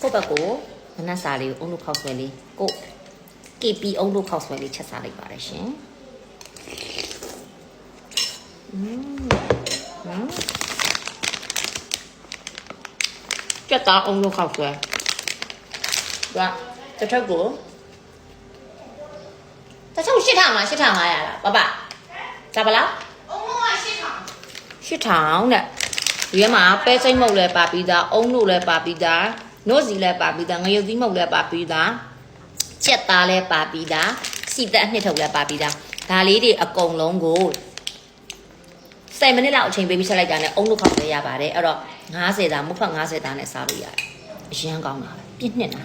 ကိုယ့်ဘက်ကိုမနက်စာလေးကိုအုံလို့ခောက်ဆွဲလေးကို KP အုံလို့ခောက်ဆွဲလေးချက်စားလိုက်ပါတယ်ရှင်อืมနော်ကြက်သားအုံလို့ခောက်ဆွဲကတစ်ထုပ်ကိုတစ်ထုပ်၈ထောင်မှာ၈ထောင်500လားပပဒါပလားအုံလို့က၈ထောင်၈ထောင်တဲ့ဒီထဲမှာပဲစိမ့်မုတ်လည်းပါပြီးသားအုံလို့လည်းပါပြီးသား နို့စီလည်းပါပြီးသားငရုတ်သီးမုတ်လည်းပါပြီးသားကြက်သားလည်းပါပြီးသားစီတက်အနှစ်ထုတ်လည်းပါပြီးသားဒါလေးတွေအကုန်လုံးကို7မိနစ်လောက်အချိန်ပေးပြီးဆက်လိုက်တာနဲ့အုံလို့ခောက်လဲရပါတယ်အဲ့တော့90တာမုတ်ဖက်90တာနဲ့စားလို့ရတယ်အရန်ကောင်းတာပဲပြည့်နှစ်တာ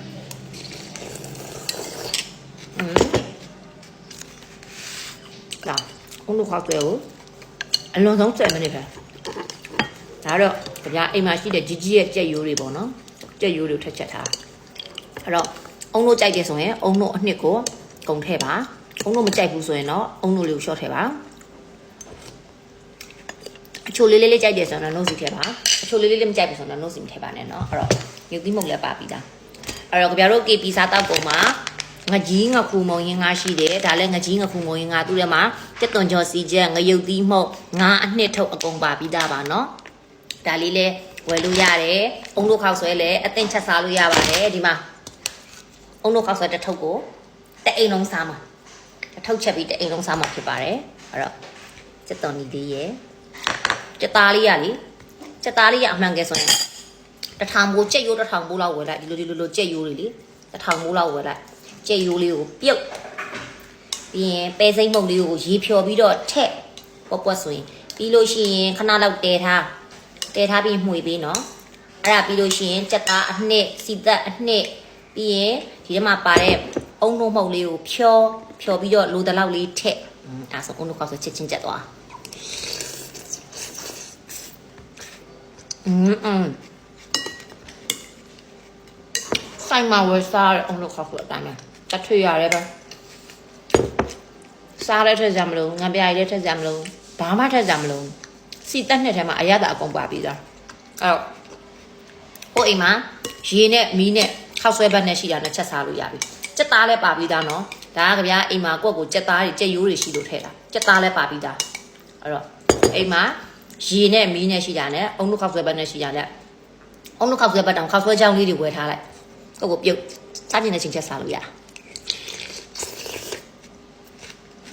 อืมဒါအုံလို့ခောက်ဆွဲကိုအလွန်ဆုံး7မိနစ်ပဲ ဒါတော့ကြအိမ်မှာရှိတဲ့ជីជីရဲ့ကြက်ရိုးတွေပေါ့နော် ကြက်ရိုးတွေထက်ချက်ထားအဲ့တော့အုံတို့ကြိုက်တယ်ဆိုရင်အုံတို့အနှစ်ကိုကုံထည့်ပါအုံတို့မကြိုက်ဘူးဆိုရင်တော့အုံတို့လေးကိုရှော့ထည့်ပါအချိုလေးလေးလေးကြိုက်တယ်ဆိုရင်တော့နှုတ်စီထည့်ပါအချိုလေးလေးလေးမကြိုက်ဘူးဆိုရင်တော့နှုတ်စီမထည့်ပါနဲ့เนาะအဲ့တော့ရုပ်သီးမုတ်လည်းပါပြီးသားအဲ့တော့ကြပြတို့ KP စားတောက်ပုံမှာငကြီးငခုမုံရင်ငါရှိတယ်ဒါလည်းငကြီးငခုမုံရင်ငါသူ့ထဲမှာတက်သွန်ကျော်စီချက်ငရုတ်သီးမှုတ်ငါအနှစ်ထုတ်အကုန်ပါပြီးသားပါเนาะ ဒါလေးလဲ ဝယ်လို့ရတယ်အုံတို့ခောက်ဆွဲလဲအသင်ချက်စားလို့ရပါတယ်ဒီမှာအုံတို့ခောက်ဆွဲတစ်ထုပ်ကိုတစ်အိမ်လုံးစားမှာတစ်ထုပ်ချက်ပြီးတစ်အိမ်လုံးစားမှာဖြစ်ပါတယ်အဲ့တော့စက်တော်နီလေးရယ်စက်သားလေးရလေစက်သားလေးရအမှန်ကဲဆိုရင်တစ်ထောင်ဘိုးကြက်ရိုးတစ်ထောင်ဘိုးလောက်ဝယ်လိုက်ဒီလိုဒီလိုလိုကြက်ရိုးလေးလေတစ်ထောင်ဘိုးလောက်ဝယ်လိုက်ကြက်ရိုးလေးကိုပြုတ်ပြီးရင်ပဲစိမ့်မုံလေးကိုရေဖြော်ပြီးတော့ထက်ပွက်ပွက်ဆိုရင်ပြီးလို့ရှိရင်ခဏလောက်တဲထား တဲထားပြီးမှွေပေးနော်အဲ့ဒါပြီးလို့ရှိရင်ကြက်သားအနှစ်စီသက်အနှစ်ပြီးရင်ဒီထဲမှာပါတဲ့အုံလုံးမှုတ်လေးကိုဖြောဖြောပြီးတော့လိုတလောက်လေးထက်อืมအဲ့ဒါဆိုအုံလုံးကောက်ဆိုချက်ချင်းကြက်သွားอืมอืมဆိုင်မှာဝယ်စားတဲ့အုံလုံးကောက်ဆိုအတိုင်းပဲတက်ထွေရတယ်ပဲစားတဲ့ထက်ကြမလို့ငပြားရည်တဲ့ထက်ကြမလို့ဘာမှထက်ကြမလို့ စီတက်နှစ်ထဲမှာအရသာအကုန်ပါပြီးသားအဲ့တော့ဟိုအိမ်မှာရေနဲ့မီးနဲ့ခောက်ဆွဲဘက်နဲ့ရှိတာနဲ့ချက်စားလို့ရပြီကြက်သားလည်းပါပြီးသားနော်ဒါကဗျာအိမ်မှာကိုယ့်ကိုကြက်သားတွေကြက်ရိုးတွေရှိလို့ထည့်တာကြက်သားလည်းပါပြီးသားအဲ့တော့အိမ်မှာရေနဲ့မီးနဲ့ရှိတာနဲ့အုံနှုတ်ခောက်ဆွဲဘက်နဲ့ရှိတာနဲ့အုံနှုတ်ခောက်ဆွဲဘက်တောင်ခောက်ဆွဲချောင်းလေးတွေဝယ်ထားလိုက်ကိုယ့်ကိုပြုတ်စားချင်တဲ့ချိန်ချက်စားလို့ရတာ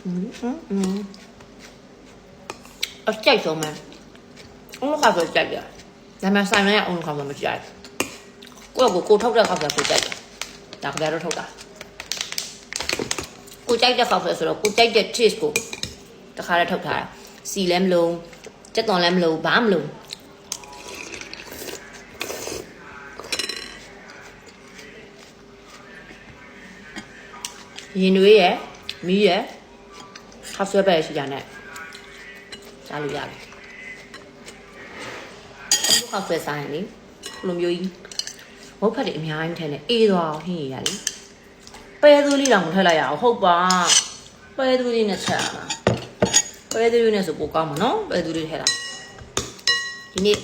嗯嗯嗯。 အကြိုက်ဆုံးမယ်အုံးခါဆိုကြိုက်တယ်။ဒါမှဆိုင်မရအုံးခါဆိုမကြိုက်။ကိုယ့်ကိုကိုထုတ်တဲ့ခါဆိုကိုကြိုက်တယ်။ဒါကြတော့ထုတ်တာ။ကိုကြိုက်တဲ့ခါဆိုဆိုတော့ကိုကြိုက်တဲ့ taste ကိုတခါတည်းထုတ်ထားတာ။စီလည်းမလုံးစက်တော်လည်းမလုံးဘာမှမလုံးရင်တွေးရယ်မီးရယ်ခါဆွဲပဲရှိကြနဲ့ စားလို့ရတယ်ဘုခောက်ဆွဲစားရင်လေဘလိုမျိုးကြီးမဟုတ်ဖက်တွေအများကြီးထည့်နေအေးသွားအောင်ဟင်းရရလေပဲသွေးလေးတောင်မထည့်လိုက်ရအောင်ဟုတ်ပါပဲသွေးလေးနဲ့ချက်ရမှာပဲသွေးလေးနဲ့ဆိုပိုကောင်းမှာနော်ပဲသွေးလေးထည့်တာဒီနေ့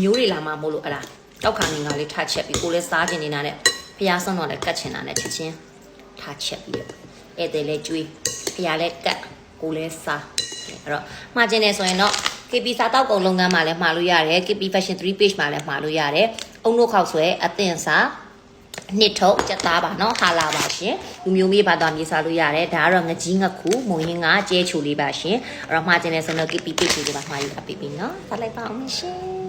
မျိုးတွေလာမှမို့လို့အလားတောက်ခါနေငါလေးထားချက်ပြီးကိုလည်းစားကျင်နေတာနဲ့ဖျားဆုံးတော့လည်းကတ်ချင်တာနဲ့ချက်ချင်းထားချက်ပြီးတော့ဧည့်သည်လည်းကျွေးဖျားလည်းကတ်ကိုလည်းစား အဲ့တော့မှားခြင်းနဲ့ဆိုရင်တော့ KP စာတောက်ကုန်လုပ်ငန်းမှာလည်းမှားလို့ရတယ် KP Fashion 3 page မှာလည်းမှားလို့ရတယ်အုံတို့ခောက်ဆွဲအသင်စာနှစ်ထုပ်ကြက်သားပါနော်ဟာလာပါရှင်လူမျိုးမေးဘာသာမြေစားလို့ရတယ်ဒါကတော့ငကြီးငခုမုံရင်းကကျဲချိုလေးပါရှင်အဲ့တော့မှားခြင်းနဲ့ဆိုတော့ KP page တွေပါမှားရအပီပီနော်ဆက်လိုက်ပါအောင်ရှင်